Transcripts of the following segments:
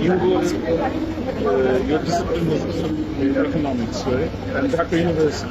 You was, uh, your discipline was economics, right? And Dhaka University.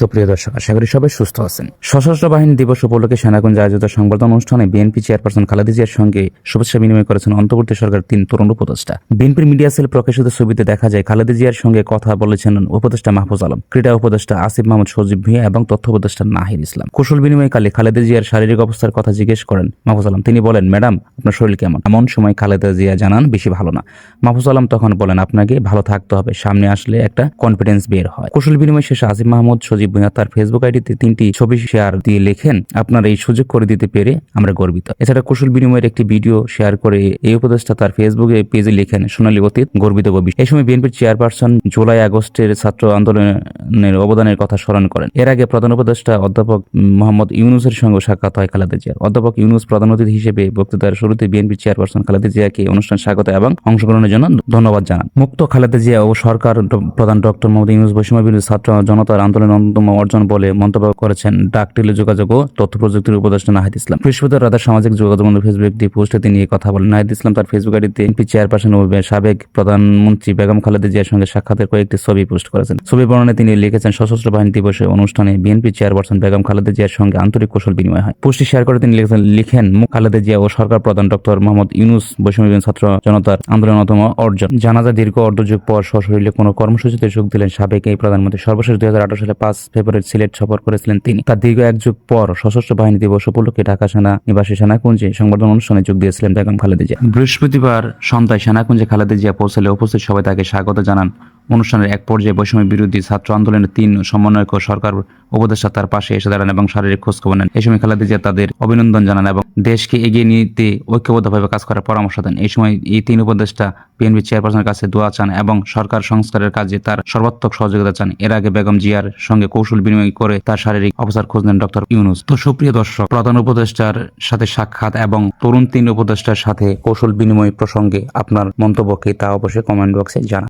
সুপ্রিয় দর্শক, আশা করি সবাই সুস্থ আছেন। সশস্ত্র বাহিনী দিবস উপলক্ষে সেনাগঞ্জে আয়োজিত সংবর্ধনা অনুষ্ঠানে বিএনপি চেয়ারপারসন খালেদা জিয়ার সঙ্গে শুভেচ্ছা বিনিময় করেছেন অন্তর্বর্তী সরকার তিন তরুণ উপদেষ্টা। বিএনপির মিডিয়া সেল প্রকাশিত ছবিতে দেখা যায়, খালেদা জিয়ার সঙ্গে কথা বলেছেন উপদেষ্টা মাহফুজ আলম, ক্রীড়া উপদেষ্টা আসিফ মাহমুদ সজীব ভূঁইয়া এবং তথ্য উপদেষ্টা নাহিদ ইসলাম। কুশল বিনিময়কালে খালেদা জিয়ার শারীরিক অবস্থার কথা জিজ্ঞেস করেন মাহফুজ আলম। তিনি বলেন, ম্যাডাম, আপনার শরীর কেমন? এমন সময় খালেদা জিয়া জানান, বেশি ভালো না। মাহফুজ আলম তখন বলেন, আপনাকে ভালো থাকতে হবে, সামনে আসলে একটা কনফিডেন্স বের হয়। কুশল বিনিময় শেষে আসিফ মাহমুদ সজীব ভুঁইয়া তার ফেসবুক আইডিতে তিনটি ছবি শেয়ার দিয়ে লেখেন, আপনার এই সুযোগ করে দিতে পেরে আমরা গর্বিত। এছাড়া কুশল বিনিময়ের একটি ভিডিও শেয়ার করে এই উপদেষ্টা তার ফেসবুকে পেজে লেখেন, সোনালী অতীত, গর্বিত গবি এই সময় বিএনপির চেয়ারপারসন জুলাই আগস্টের ছাত্র আন্দোলনের অবদানের কথা স্মরণ করেন। এর আগে প্রধান উপদেষ্টা অধ্যাপক মোহাম্মদ ইউনুসের সঙ্গে সাক্ষাৎ হয় খালেদা জিয়ার। অধ্যাপক ইউনুস প্রধান অতিথি হিসেবে বক্তৃতার শুরুতে বিএনপির চেয়ারপারসন খালেদা জিয়াকে অনুষ্ঠান স্বাগত এবং অংশগ্রহণের জন্য ধন্যবাদ জানান। মুক্ত খালেদা জিয়া ও সরকার প্রধান ডক্টর মোহাম্মদ ইউনুস বৈষম্য ছাত্র জনতার আন্দোলনের অন্যতম অর্জন বলে মন্তব্য করেছেন ডাক টেলি যোগাযোগ ও তথ্য প্রযুক্তির উপদেষ্টা নাহিদ ইসলাম। বৃহস্পতিবার রাতে সামাজিক যোগাযোগ ফেসবুক একটি পোস্টে তিনি এই কথা বলেন। নাহিদ ইসলাম তার ফেসবুক আইডিতে এমপি চেয়ারপারসন ও সাবেক প্রধানমন্ত্রী বেগম খালেদা জিয়ার সঙ্গে সাক্ষাতের কয়েকটি ছবি পোস্ট করেছেন। ছবি বর্ণনায় তিনি লিখেছেন, সশস্ত্র বাহিনী দিবসে অনুষ্ঠানে বিএনপি চেয়ারপারসন বেগম খালেদা জিয়ার সঙ্গে আন্তরিক কৌশল বিনিময় হয়। পোস্টটি শেয়ার করে তিনি লিখেছেন, লিখেন, মুখ খালেদা জিয়া ও সরকার প্রধান ডক্টর মোহাম্মদ ইউনুস বৈষম্য ছাত্র জনতার আন্দোলনতম অর্জন। জানাজা দীর্ঘ অর্ধযুগ পর সশরীরে কোনো কর্মসূচিতে যোগ দিলেন সাবেক এই প্রধানমন্ত্রী। সর্বশেষ দুই সালে পাঁচ ফেব্রুয়ারি সিলেট সফর করেছিলেন তিনি। তার দীর্ঘ এক যুগ পর সশস্ত্র বাহিনী দিবস উপলক্ষে ঢাকা সেনা নিবাসী সেনাকুঞ্জে সংবর্ধনা অনুষ্ঠানে যোগ দিয়েছিলেন বেগম খালেদা জিয়া। বৃহস্পতিবার সন্ধ্যায় সেনাকুঞ্জে খালেদা জিয়া পৌঁছালে উপস্থিত সবাই তাকে স্বাগত জানান। অনুষ্ঠানের এক পর্যায়ে বৈষম্য বিরোধী ছাত্র আন্দোলনের তিন সমন্বয়ক সরকার উপদেষ্টা তার পাশে এসে দাঁড়ান এবং শারীরিক খোঁজখবর নেন। এই সময় খালেদা জিয়া তাদের অভিনন্দন জানান এবং দেশকে এগিয়ে নিতে ঐক্যবদ্ধভাবে কাজ করার পরামর্শ দেন। এই সময় এই তিন উপদেষ্টা বিএনপি চেয়ারপারসনের কাছে দোয়া চান এবং সরকার সংস্কারের কাজে তার সর্বাত্মক সহযোগিতা চান। এর আগে বেগম জিয়ার সঙ্গে কৌশল বিনিময় করে তার শারীরিক অবস্থার খোঁজ নেন ডক্টর ইউনুস। তো সুপ্রিয় দর্শক, প্রধান উপদেষ্টার সাথে সাক্ষাৎ এবং তরুণ তিন উপদেষ্টার সাথে কৌশল বিনিময় প্রসঙ্গে আপনার মন্তব্যকে তা অবশ্যই কমেন্ট বক্সে জানান।